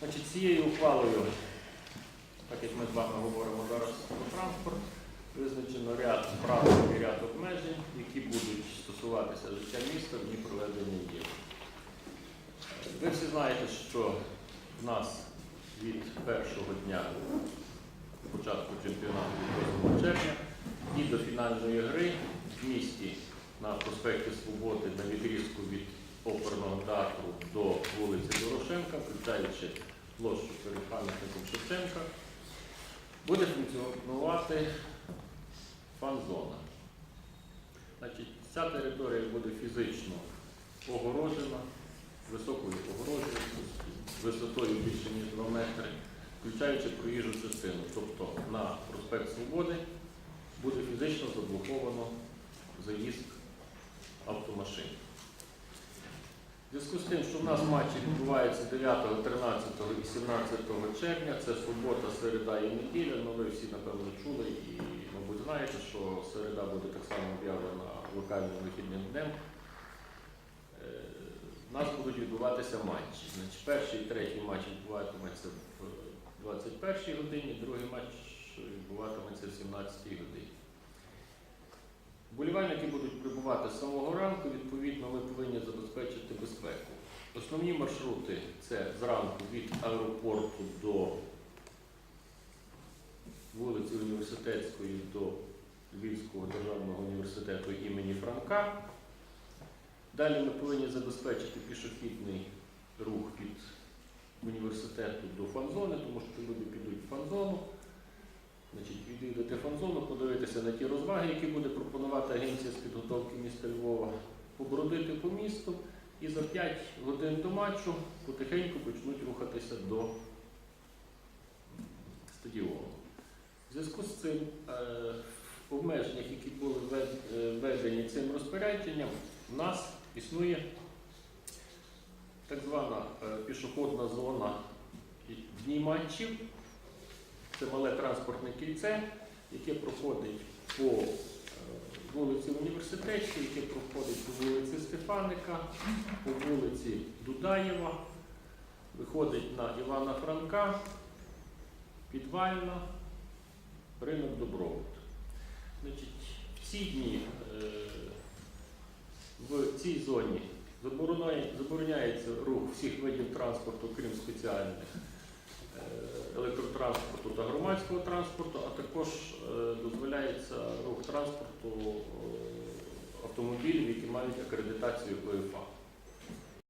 Значить, цією ухвалою, так як ми з вами говоримо зараз про транспорт, визначено ряд правил і ряд обмежень, які будуть стосуватися життя міста в дні проведення дій. Ви всі знаєте, що в нас від першого дня початку чемпіонату від 8 червня і до фінальної гри в місті на проспекті Свободи на відрізку від оперного театру до вулиці Дорошенка, включаючи площу перед пам'ятником Шевченка, буде функціонувати фан-зона. Значить, ця територія буде фізично огороджена, високою огорожею, висотою більше ніж 2 метри, включаючи проїжджу частину. Тобто на проспект Свободи буде фізично заблоковано заїзд автомашин. В зв'язку з тим, що в нас матчі відбуваються 9, 13 і 17 червня, це субота, середа і неділя, ну ви всі напевно чули і, мабуть, знаєте, що середа буде так само об'явлена локальним вихідним днем. Е, У нас будуть відбуватися матчі. Значить, перший і третій матч відбуватиметься в 21 годині, другий матч відбуватиметься в 17 годині. Вболівальники будуть прибувати з самого ранку, відповідно, ми повинні забезпечити безпеку. Основні маршрути це зранку від аеропорту до вулиці Університетської до Львівського державного університету імені Франка. Далі ми повинні забезпечити пішохідний рух від університету до фан-зони, тому що люди підуть в фан-зону. Значить, відвідати фан-зону, подивитися на ті розваги, які буде пропонувати агенція з підготовки міста Львова, побродити по місту і за 5 годин до матчу потихеньку почнуть рухатися до стадіону. В зв'язку з цим е, в обмеженнях, які були е, введені цим розпорядженням, в нас існує так звана е, пішохідна зона дні матчів. Це мале транспортне кільце, яке проходить по е, вулиці Університетській, яке проходить по вулиці Стефаника, по вулиці Дудаєва, виходить на Івана Франка, Підвальна, ринок Добробут. Значить, в ці дні е, в цій зоні забороняється рух всіх видів транспорту, крім спеціальних е, громадського транспорту, а також е, дозволяється рух транспорту е, автомобілів, які мають акредитацію УЄФА.